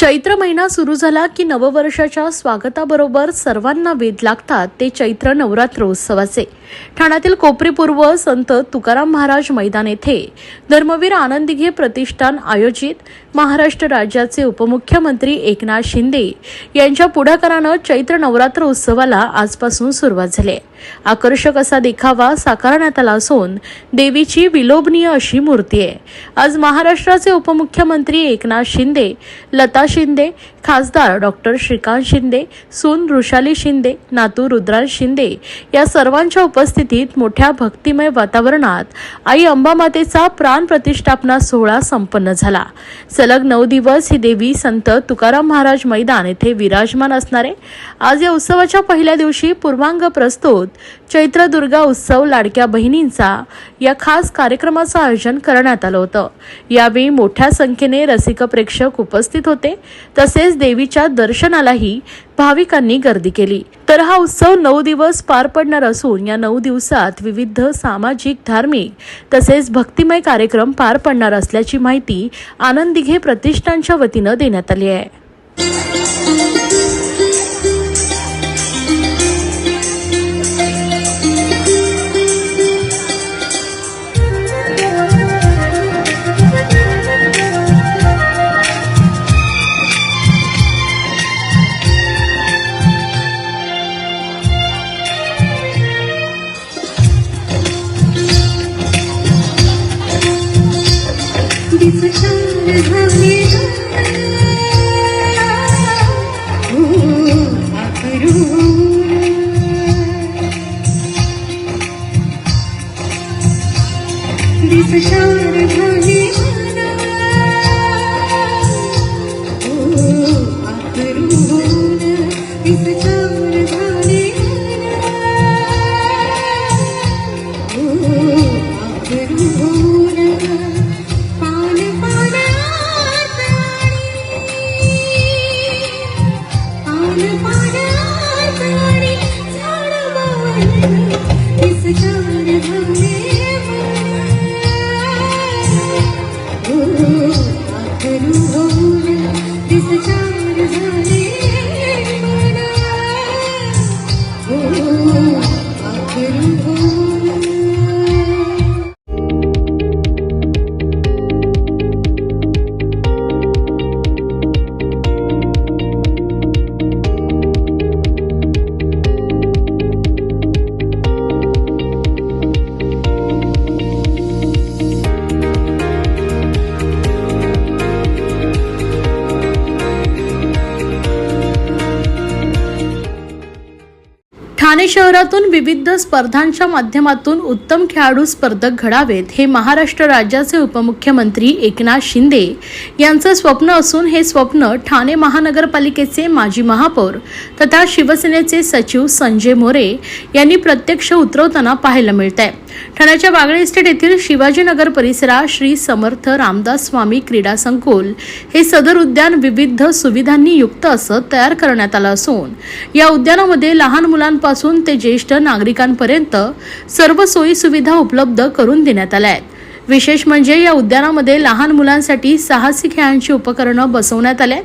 चैत्र महिना सुरू झाला की नववर्षाच्या स्वागताबरोबर सर्वांना वेध लागतात ते चैत्र नवरात्र उत्सवाचे ठाण्यातील कोपरीपूर्व संत तुकाराम महाराज मैदान येथे धर्मवीर आनंदीघे प्रतिष्ठान आयोजित महाराष्ट्र राज्याचे उपमुख्यमंत्री एकनाथ शिंदे यांच्या पुढाकारानं चैत्र नवरात्र उत्सवाला आजपासून सुरुवात झाली आहे. आकर्षक असा देखावा साकारण्यात आला असून देवीची विलोभनीय अशी मूर्ती आहे आज महाराष्ट्राचे उपमुख्यमंत्री एकनाथ शिंदे लता शिंदे खासदार डॉक्टर श्रीकांत शिंदे सून वृषाली शिंदे नातू रुद्राल शिंदे या सर्वांच्या उपस्थितीत मोठ्या भक्तिमय वातावरणात आई अंबामातेचा प्राण प्रतिष्ठापना सोहळा संपन्न झाला. सलग नऊ दिवस ही देवी संत तुकाराम महाराज मैदान येथे विराजमान असणारे. आज या उत्सवाच्या पहिल्या दिवशी पूर्वांग प्रस्तुत चैत्र दुर्गा उत्सव लाडक्या बहिणींचा या खास कार्यक्रमाचं आयोजन करण्यात आलं होतं. यावेळी मोठ्या संख्येने रसिक प्रेक्षक उपस्थित होते. तसेच देवीच्या दर्शनालाही भाविकांनी गर्दी केली. तर हा उत्सव नऊ दिवस पार पडणार असून या नऊ दिवसात विविध सामाजिक धार्मिक तसेच भक्तिमय कार्यक्रम पार पडणार असल्याची माहिती आनंदिघे प्रतिष्ठानच्या वतीनं देण्यात आली आहे. দিস সারা ठाणे शहरातून विविध स्पर्धांच्या माध्यमातून उत्तम खेळाडू स्पर्धक घडावेत हे महाराष्ट्र राज्याचे उपमुख्यमंत्री एकनाथ शिंदे यांचं स्वप्न असून हे स्वप्न ठाणे महानगरपालिकेचे माजी महापौर तथा शिवसेनेचे सचिव संजय मोरे यांनी प्रत्यक्ष उतरवताना पाहायला मिळत आहे ठाण्याच्या बागळे इस्टेट येथील शिवाजीनगर परिसरात श्री समर्थ रामदास स्वामी क्रीडा संकुल हे सदर उद्यान विविध सुविधांनी युक्त असं तयार करण्यात आलं असून या उद्यानामध्ये लहान मुलांपासून ते ज्येष्ठ नागरिकांपर्यंत सर्व सोयी सुविधा उपलब्ध करून देण्यात आल्या आहेत. विशेष म्हणजे या उद्यानामध्ये लहान मुलांसाठी साहसी खेळांची उपकरणं बसवण्यात आले.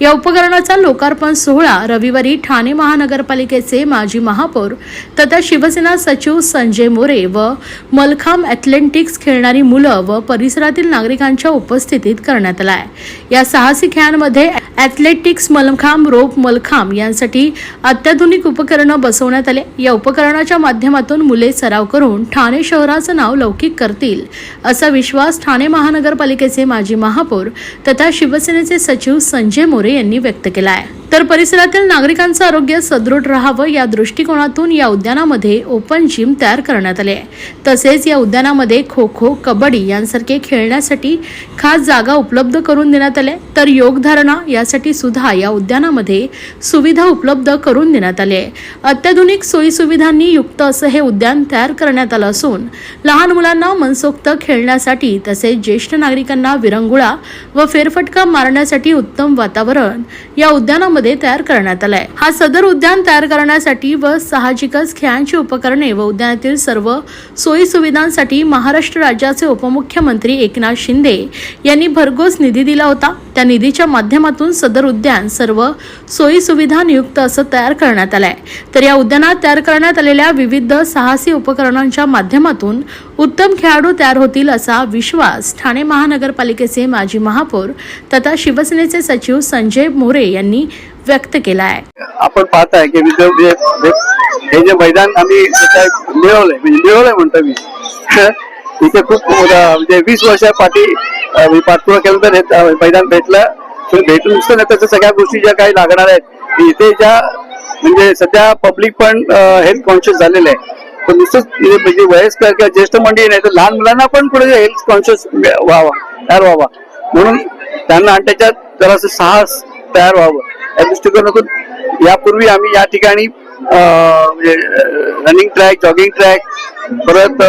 या उपकरणाचा लोकार्पण सोहळा रविवारी ठाणे महानगरपालिकेचे माजी महापौर तथा शिवसेना सचिव संजय मोरे व मलखाम ॲथलेटिक्स खेळणारी मुलं व परिसरातील नागरिकांच्या उपस्थितीत करण्यात आला आहे. या साहसी खेळांमध्ये ॲथलेटिक्स मलखांब रोप मलखांब यांसाठी अत्याधुनिक उपकरणं बसवण्यात आले. या उपकरणाच्या माध्यमातून मुले सराव करून ठाणे शहराचं नाव लौकिक करतील असा विश्वास ठाणे महानगरपालिकेचे माजी महापौर तथा शिवसेनेचे सचिव संजय मोरे यांनी व्यक्त केला आहे तर परिसरातील नागरिकांचं आरोग्य सदृढ राहावं या दृष्टिकोनातून या उद्यानामध्ये ओपन जिम तयार करण्यात आले. आहे तसेच या उद्यानामध्ये खो खो कबड्डी यांसारखे खेळण्यासाठी खास जागा उपलब्ध करून देण्यात आल्या तर योगधारणा यासाठी सुद्धा या उद्यानामध्ये सुविधा उपलब्ध करून देण्यात आली. आहे अत्याधुनिक सोयीसुविधांनी युक्त असं हे उद्यान तयार करण्यात आलं असून लहान मुलांना मनसोक्त खेळण्यासाठी तसेच ज्येष्ठ नागरिकांना विरंगुळा व फेरफटका मारण्यासाठी उत्तम वातावरण या उद्यानामध्ये मध्ये तयार करण्यात आलाय. हा सदर उद्यान तयार करण्यासाठी व साहजिकच खेळांची उपकरणे व उद्यानातील सर्व सोयी सुविधांसाठी महाराष्ट्र राज्याचे उपमुख्यमंत्री एकनाथ शिंदे यांनी भरघोस निधी दिला होता. त्या निधीच्या माध्यमातून सदर उद्यान सर्व सोयी सुविधा नियुक्त असं तयार करण्यात आलंय. तर या उद्यानात तयार करण्यात आलेल्या विविध साहसी उपकरणांच्या माध्यमातून उत्तम खेळाडू तयार होतील असा विश्वास ठाणे महानगरपालिकेचे माजी महापौर तथा शिवसेनेचे सचिव संजय मोरे यांनी व्यक्त केला आहे. आपण पाहताय की हे जे मैदान आम्ही काय मिळवलंय म्हणजे मिळवलंय म्हणतो मी. इथे खूप म्हणजे वीस वर्षापाठी अं, पाठपुरा केल्यानंतर हे मैदान भेटलं. भेटून नुसतं नाही त्याच्या सगळ्या गोष्टी ज्या काही लागणार आहेत इथे ज्या म्हणजे सध्या पब्लिक पण हेल्थ कॉन्शियस झालेलं आहे. तर नुसतंच म्हणजे म्हणजे वयस्कर किंवा ज्येष्ठ मंडळी नाही तर लहान मुलांना पण पुढे हेल्थ कॉन्शियस व्हावा तयार व्हावा. म्हणून त्यांना आणि त्याच्यात जरासं साहस तयार व्हावं. या दृष्टिकोनातून यापूर्वी आम्ही या ठिकाणी म्हणजे रनिंग ट्रॅक जॉगिंग ट्रॅक परत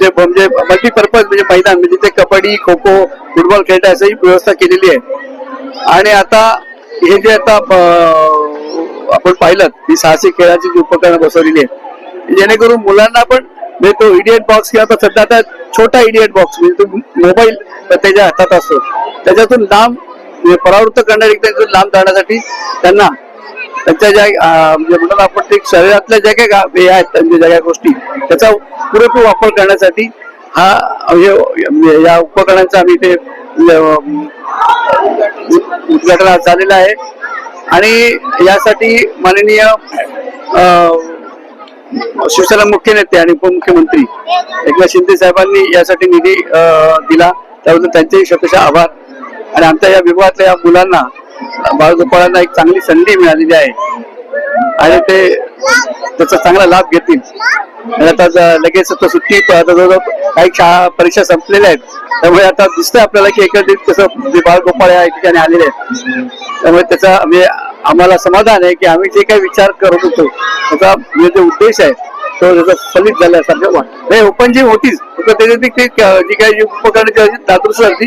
जे म्हणजे मल्टीपर्पज म्हणजे मैदान म्हणजे ते कबड्डी खो खो फुटबॉल खेळता अशी व्यवस्था केलेली आहे. आणि आता हे जे आता आपण पाहिलं ही साहसी खेळाची जी उपकरणं बसवलेली आहे जेणेकरून मुलांना पण म्हणजे तो इडियट बॉक्स किंवा आता सध्या आता छोटा इडियट बॉक्स म्हणजे तो मोबाईल त्याच्या हातात असतो. त्याच्यातून लांब म्हणजे परावृत्त करणारी लांब जाण्यासाठी त्यांना त्यांच्या ज्या म्हणजे म्हणून आपण ते शरीरातल्या ज्या काही आहेत त्यांच्या ज्या काही गोष्टी त्याचा पुरेपूर वापर करण्यासाठी हा म्हणजे या उपकरणांचा आम्ही ते उद्घाटन झालेलं आहे. आणि यासाठी माननीय शिवसेना मुख्य नेते आणि उपमुख्यमंत्री एकनाथ शिंदे साहेबांनी यासाठी निधी दिला. त्याबद्दल त्यांचेही शतशः आभार. आणि आमच्या या विभागातल्या या मुलांना बाळगोपाळांना एक चांगली संधी मिळालेली आहे. आणि ते त्याचा चांगला लाभ घेतील. आणि आता लगेच सुट्टी आता काही शाळा परीक्षा संपलेल्या आहेत. त्यामुळे आता दिसतंय आपल्याला की एकंदरीत कसं म्हणजे बाळगोपाळ या ठिकाणी आलेले आहेत. त्यामुळे त्याचा आम्ही आम्हाला समाधान आहे की आम्ही जे काही विचार करत होतो त्याचा म्हणजे जो उद्देश आहे तो त्याचा फलित झाल्यासारखं वाटतं. ओपन जी होतीच. फक्त त्याच्यात ती क- जी काही जी दादृश होती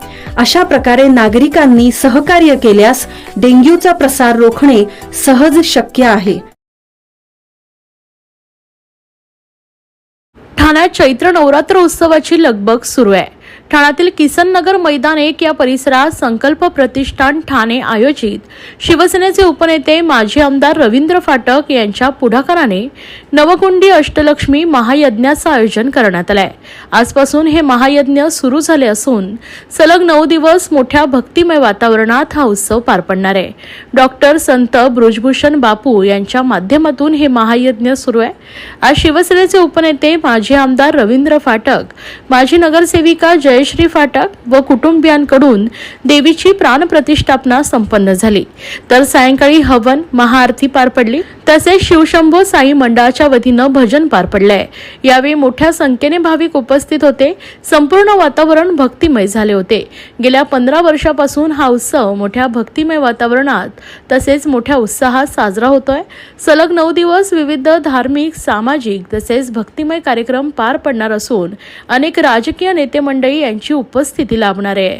अशा प्रकारे नागरिकांनी सहकार्य केल्यास डेंग्यूचा प्रसार रोखणे सहज शक्य आहे. ठाण्यात चैत्र नवरात्र उत्सवाची लगबग सुरू आहे. ठाण्यातील किसननगर मैदान एक या परिसरात संकल्प प्रतिष्ठान ठाणे आयोजित. शिवसेनेचे उपनेते माजी आमदार रवींद्र फाटक यांच्या पुढाकाराने नवकुंडी अष्टलक्ष्मी महायज्ञाचं आयोजन करण्यात आलंय. आजपासून हे महायज्ञ सुरू झाले असून सलग नऊ दिवस मोठ्या भक्तिमय वातावरणात हा उत्सव पार पडणार आहे. डॉक्टर संत ब्रुजभूषण बापू यांच्या माध्यमातून हे महायज्ञ सुरू आहे. आज शिवसेनेचे उपनेते माजी आमदार रवींद्र फाटक माजी नगरसेविका जय जयश्री फाटक व कुटुंबियांकडून देवीची प्राणप्रतिष्ठापना संपन्न झाली. तर सायंकाळी हवन महाआरती पार पडली. तसेच शिवशंभो साई मंडळाच्या वतीनं भजन पार पडलंय. यावेळी मोठ्या संख्येने भाविक उपस्थित होते. संपूर्ण वातावरण भक्तिमय झाले होते. गेल्या पंधरा वर्षापासून हा उत्सव मोठ्या भक्तिमय वातावरणात तसेच मोठ्या उत्साहात साजरा होतोय. सलग नऊ दिवस विविध धार्मिक सामाजिक तसेच भक्तिमय कार्यक्रम पार पडणार असून अनेक राजकीय नेते मंडळी यांची उपस्थिती लाभणार. आहे